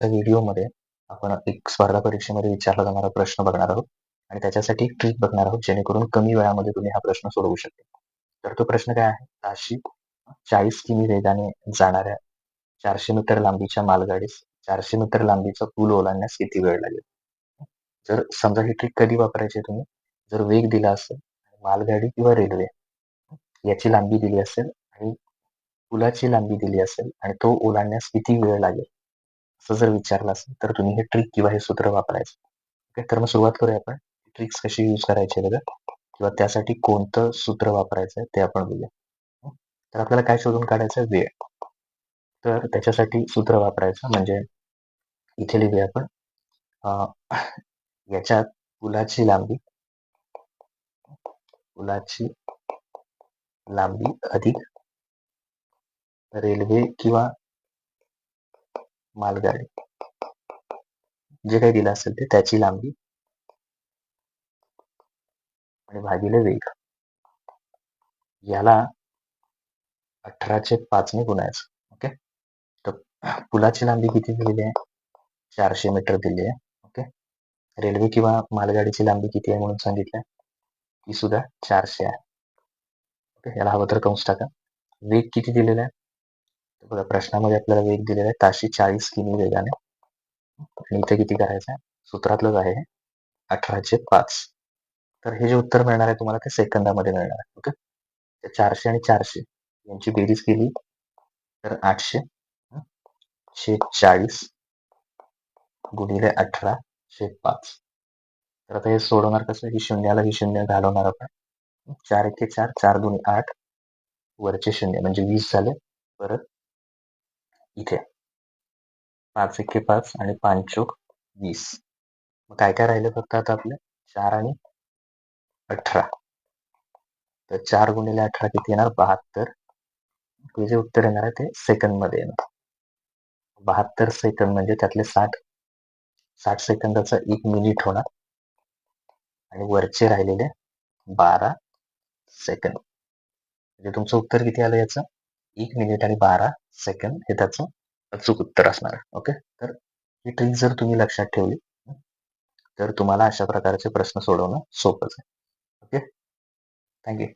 त्या व्हिडिओमध्ये आपण एक स्पर्धा परीक्षेमध्ये विचारला जाणारा प्रश्न बघणार आहोत. आणि त्याच्यासाठी एक ट्रिक बघणार आहोत जेणेकरून कमी वेळामध्ये तुम्ही हा प्रश्न सोडवू शकता तर तो प्रश्न काय आहे? ताशी चाळीस किमी वेगाने जाणाऱ्या चारशे मीटर लांबीच्या मालगाडीस चारशे मीटर लांबीचा पूल ओलांडण्यास किती वेळ लागेल? जर समजा ही ट्रिक कधी वापरायची तुम्ही? जर वेग दिला असेल मालगाडी किंवा रेल्वे याची लांबी दिली असेल आणि पुलाची लांबी दिली असेल आणि तो ओलांडण्यास किती वेळ लागेल? असं जर विचारलं असेल तर तुम्ही हे ट्रिक किंवा हे सूत्र वापरायचं. ओके तर मग सुरुवात करूया आपण. ट्रिक्स कशी यूज करायची बघा. किंवा त्यासाठी कोणतं सूत्र वापरायचं आहे ते आपण बघूया. तर आपल्याला काय शोधून काढायचं वेळ. तर त्याच्यासाठी सूत्र वापरायचं म्हणजे इथे लिहूया आपण. याच्यात पुलाची लांबी पुलाची लांबी अधिक रेल्वे किंवा मालगाडी. जे काही दिलं असेल ते त्याची लांबी. आणि भागिले वेग. याला अठराशे पाचने गुणायचं. ओके? तर पुलाची लांबी किती दिलेली आहे? चारशे मीटर दिली आहे. ओके? रेल्वे किंवा मालगाडीची लांबी किती आहे म्हणून सांगितलं ती सुद्धा चारशे आहे. ओके? याला हवं तर कंस टाका. वेग किती दिलेला आहे? बघा प्रश्नामध्ये आपल्याला वेग दिलेला आहे. ताशी चाळीस किमी वेगाने. आणि इथे किती करायचं आहे सूत्रातलंच आहे. अठराशे पाच. तर हे जे उत्तर मिळणार आहे तुम्हाला ते सेकंदामध्ये मिळणार आहे. ओके? चारशे आणि चारशे. यांची बेरीज केली. तर आठशे. शे चाळीस गुणिले अठरा शे पाच. तर आता हे सोडवणार कसं ही शून्याला ही शून्य घालवणार आपण. चार एके चार चार दोन्ही आठ. वरचे शून्य. म्हणजे वीस झाले. परत इथे. पाच एके पाच आणि पांचोक वीस. मग काय काय राहिलं फक्त आता आपले? चार आणि अठरा. तर चार गुणिले अठरा किती येणार? बहात्तर. जे उत्तर येणार आहे ते सेकंदमध्ये येणार. बहात्तर सेकंद म्हणजे त्यातले साठ. साठ सेकंदाचा एक मिनिट होणार. आणि वरचे राहिलेले बारा सेकंद. म्हणजे तुमचं उत्तर किती आलं याचं? एक मिनिट आणि बारा सेकंद हे त्याचं अचूक उत्तर असणार आहे. ओके तर ही ट्रिक जर तुम्ही लक्षात ठेवली तर तुम्हाला अशा प्रकारचे प्रश्न सोडवणं सोपंच आहे. Okay thank you